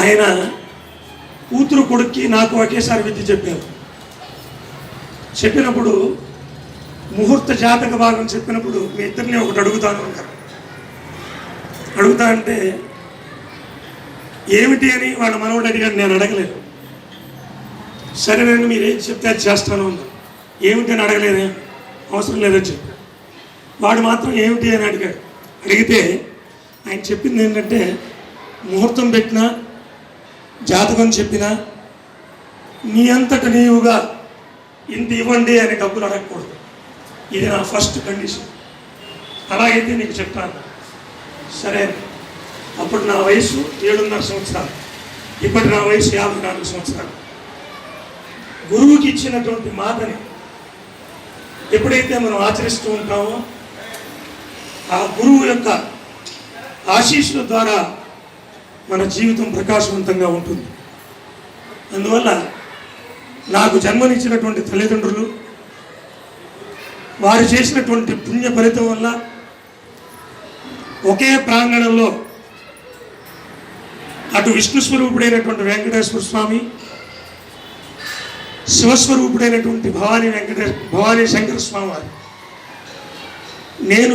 ఆయన కూతురు కొడుక్కి నాకు ఒకేసారి విద్య చెప్పారు. చెప్పినప్పుడు ముహూర్త జాతక భాగం చెప్పినప్పుడు మీ ఇద్దరిని ఒకటి అడుగుతాను అన్నారు అడుగుతా అంటే ఏమిటి అని వాళ్ళ మనవడు అడిగాడు నేను అడగలేదు. సరేనండి మీరు ఏం చెప్తే అది చేస్తాను అన్నారు. ఏమిటి అని అడగలేదే అవసరం లేదని చెప్పాడు వాడు మాత్రం ఏమిటి అని అడిగాడు. అడిగితే ఆయన చెప్పింది ఏంటంటే ముహూర్తం పెట్టినా జాతకం చెప్పినా నీ అంతట నీవుగా ఇంత ఇవ్వండి అని డబ్బులు అడగకూడదు. ఇది నా ఫస్ట్ కండిషన్. అలాగైతే నీకు చెప్తాను. సరే అప్పుడు నా వయసు ఏడున్నర సంవత్సరాలు. ఇప్పటి నా వయసు యాభై నాలుగు సంవత్సరాలు. గురువుకి ఇచ్చినటువంటి మాటని ఎప్పుడైతే మనం ఆచరిస్తూ ఉంటామో ఆ గురువు యొక్క ఆశీస్సుల ద్వారా మన జీవితం ప్రకాశవంతంగా ఉంటుంది. అందువల్ల నాకు జన్మనిచ్చినటువంటి తల్లిదండ్రులు వారు చేసినటువంటి పుణ్య ఫలితం వల్ల ఒకే ప్రాంగణంలో అటు విష్ణు స్వరూపుడైనటువంటి వెంకటేశ్వర స్వామి శివస్వరూపుడైనటువంటి భవానీ వెంకటేశ్వర భవానీ శంకర స్వామి వారు. నేను